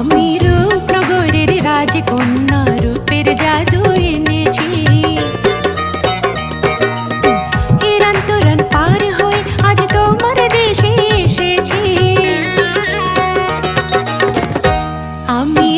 আমি রূপ নগরের রাজকন্যা রূপের জাদু এনেছি ইরান তোরান পার হয়ে আজ তোমার দেশে এসেছি আমি